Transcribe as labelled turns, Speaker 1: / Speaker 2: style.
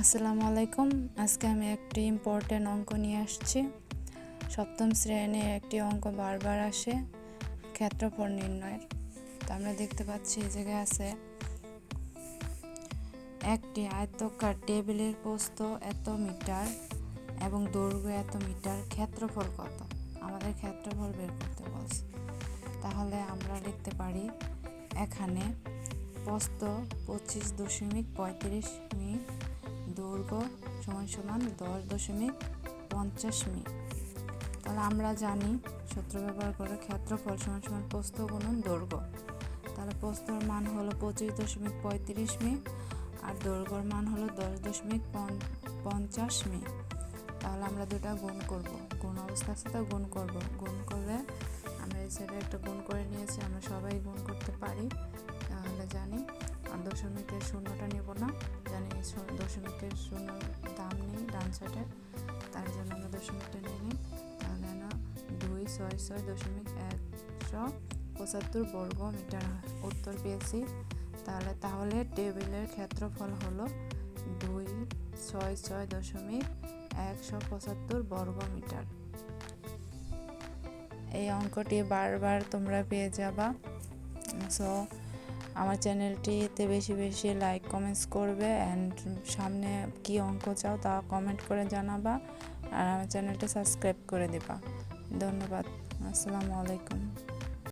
Speaker 1: আসসালামু আলাইকুম আজকে আমি একটি ইম্পর্টেন্ট অঙ্ক নিয়ে আসছি। সপ্তম শ্রেণির একটি অঙ্ক বারবার আসে, ক্ষেত্রফল নির্ণয়ের। তো আমরা দেখতে পাচ্ছি এই জায়গায় আছে, একটি আয়তকার টেবিলের প্রস্থ এত মিটার এবং দৈর্ঘ্য এত মিটার, ক্ষেত্রফল কত? আমাদের ক্ষেত্রফল বের করতে বলছে। তাহলে আমরা লিখতে পারি, এখানে প্রস্থ পঁচিশ দশমিক পঁয়ত্রিশ মি দৈর্ঘ্য সমান সমান দশ দশমিক পঞ্চাশ মি তাহলে আমরা জানি সূত্র ব্যবহার করে ক্ষেত্রফল সমান সমান প্রস্থ গুণন দৈর্ঘ্য। তাহলে প্রস্থর মান হলো পঁচিশ দশমিক পঁয়ত্রিশ মি আর দৈর্ঘ্যর মান হলো দশ দশমিক পঞ্চাশ মি তাহলে আমরা দুটা গুণ করব। গুণ অবস্থার সাথে গুণ করব। গুণ করলে আমরা এই সাইডে একটা গুণ করে নিয়েছি, আমরা সবাই গুণ করতে পারি। তাহলে জানি দশমিকের শূন্যটা নেব না। জানি দশমিকের শূন্য দাম নেই, ডান সাইডে তার জন্য আমরা দশমিকটা নিয়ে নিই তাহলে না দুই ছয় ছয় দশমিক একশো পঁচাত্তর বর্গ মিটার উত্তর পেয়েছি। তাহলে তাহলে টেবিলের ক্ষেত্রফল হলো দুই ছয় ছয় দশমিক একশো পঁচাত্তর বর্গ মিটার এই অঙ্কটি বারবার তোমরা পেয়ে যাবা। সো আমার চ্যানেলটিতে বেশি বেশি লাইক কমেন্টস করবে অ্যান্ড সামনে কি অঙ্ক চাও তা কমেন্ট করে জানাবা আর আমার চ্যানেলটা সাবস্ক্রাইব করে দেবা। ধন্যবাদ, আসসালামু আলাইকুম।